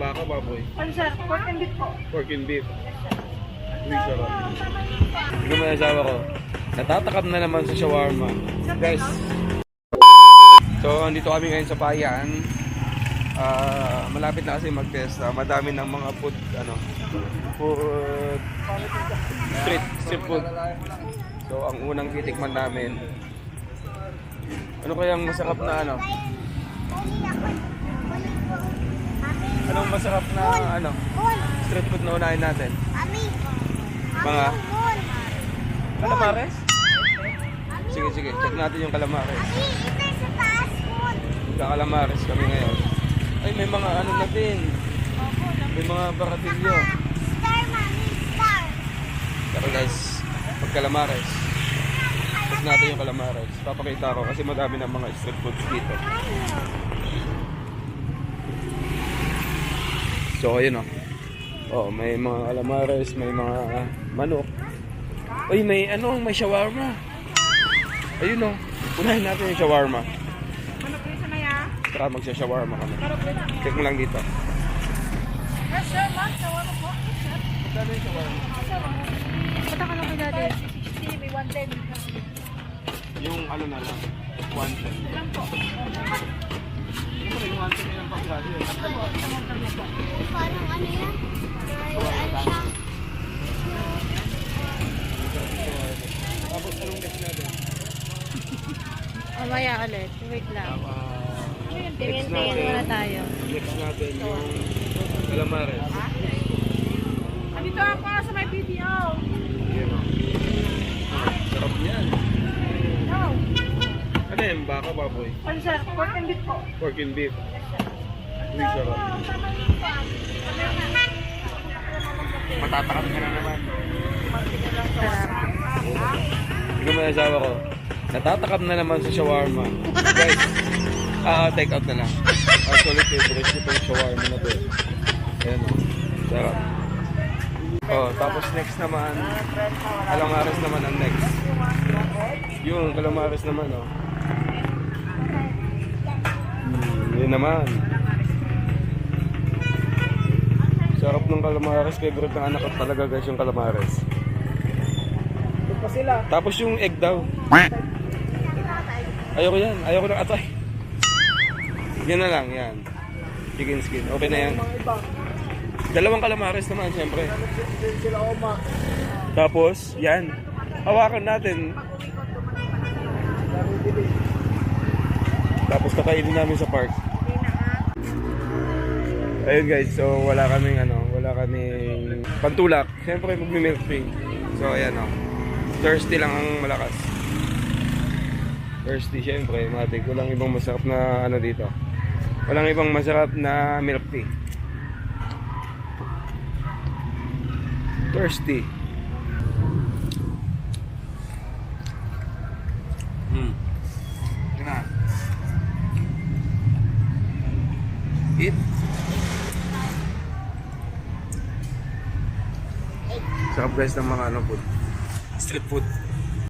baka, baboy? Ano sir? Pork and beef po. Pork and beef. Uy, sarap. Tignan mo yung asawa ko. Natatakam na naman sa shawarma. Guys. So, andito kami ngayon sa bayan. Ah, malapit na kasi mag-test. Ah, madami ng mga food, ano, food, street, street food. So, ang unang titikman namin, ano kayang masarap na ano? Anong masarap na ano? Street food na unahin natin? Mga calamares? Sige, sige. Check natin yung calamares. Kakalamares kami ngayon. Ay, may mga ano na din. May mga baratilyo. Pero guys, pag calamares. Check natin yung calamares. Papakita ko kasi madami ng mga street foods dito. So, ayun o. Oh, may mga calamares, may mga manok. Uy, may ano, may shawarma. Ayun o. Unahin natin yung shawarma. Ano po yung sanaya? Tara, magsha-shawarma kami. Check mo lang dito. Yes sir, ma'am. Shawarma po. Yes sir. Magkano yung shawarma? Punta ka lang kay daddy. 60, may 110. Yung ano na lang. One ten. Lang po. Parang ano yan? Ano siya? Tapos, anong next natin? Mamaya ulit. Wait lang. Tingin-tingin muna tayo. next natin yung calamares. Andito ako sa may PTO. Yan o. Sarap yan. Oh. Ano yan? Baka baboy? Ano sir? Pork and beef po. Pork and beef. Matatakam ka na naman. Tignan mo yung asawa ko. Natatakam na naman sa shawarma. Guys, ah, take out na lang. Actually, favorite ko itong shawarma na to. Ayan o. Sarap. Oh, tapos next naman, calamares naman ang next. Yung calamares naman, oh. Hmm, yun naman. Sarap ng calamares. Favorite ng anak ko talaga guys yung calamares. Tapos yung egg daw. Ayoko yan. Ayoko ng atay. Yan na lang, yan. Chicken skin. Okay na yan. Dalawang calamares naman, siyempre. Tapos, yan. Hawakan natin. Tapos kakainin namin sa park. Ayun guys, so wala kaming ano, wala kaming pantulak. Siyempre magmi-milk tea. So ayan o. Thirsty lang ang malakas. Thirsty siyempre, matik. Walang ibang masarap na ano dito. Walang ibang masarap na milk tea. Thirsty. Hmm. Yun na. Eat. Sarap guys ng mga ano food. Street food.